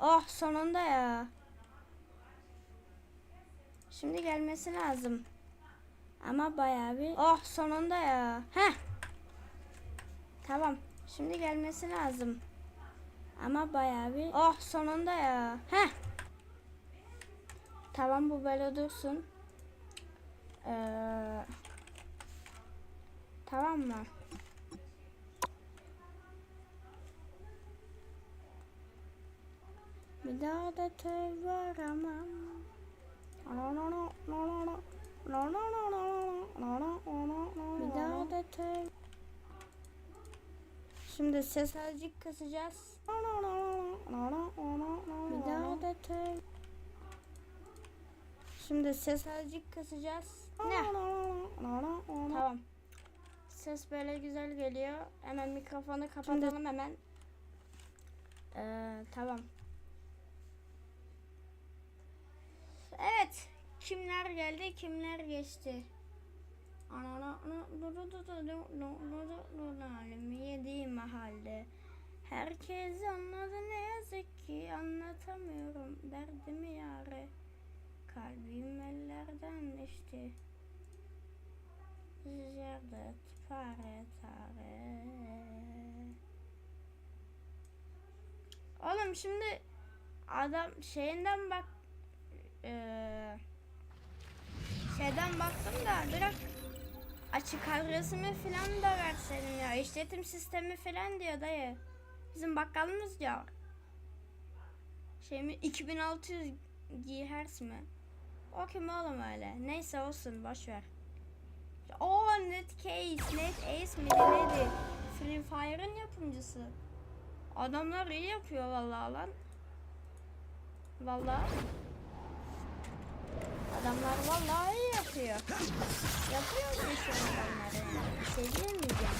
Oh sonunda ya. Şimdi gelmesi lazım. Ama bayağı bir... Oh sonunda ya. Heh. Tamam. Şimdi gelmesi lazım. Ama bayağı bir... Oh sonunda ya. Heh. Tamam bu böyle dursun. Ee, tamam mı? Bir daha da tövbe aramam. Bir daha da tövbe. Şimdi ses azıcık kısacağız. Bir daha da tövbe. Şimdi ses azıcık kısacağız. Ne? Tamam. Ses böyle güzel geliyor. Hemen mikrofonu kapatalım hemen. Ee, tamam. Kimler geldi, kimler geçti? Alemi yediğim halde Herkes anladı ne yazık ki Anlatamıyorum derdimi yare Kalbim ellerden düştü Zerdet pare tare Oğlum şimdi adam şeyinden bak eee şeyden baktım da direkt açık adresimi falan da verseydin ya. İşletim sistemi falan diyor dayı. Bizim bakkalımız diyor. Şey mi 2600 GHz mi? O kim oğlum öyle? Neyse olsun boş ver. O Netcase, Net Ace mi ne neydi? Free Fire'ın yapımcısı. Adamlar iyi yapıyor vallahi lan. Vallahi. Adamlar vallahi yapıyor. Yapıyor bu işi adamlar yani. Bir şey diyemeyeceğim.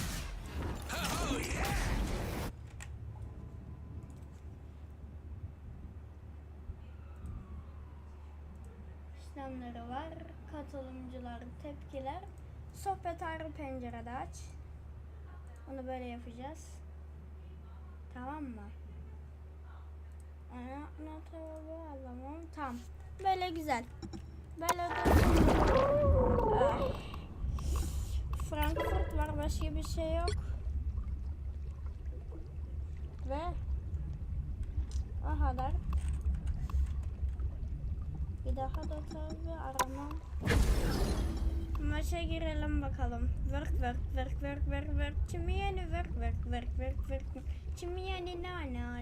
İşlemleri var. Katılımcılar, tepkiler. Sohbet ayrı pencerede aç. Onu böyle yapacağız. Tamam mı? Anlatamam. Tamam. Böyle güzel. De... Ah. Frankfurt var başka bir şey yok. Ve o kadar. Bir daha da tabi aramam. Maça girelim bakalım. Work work work work work work. Kimi yeni work work work work work. Kimi yeni na na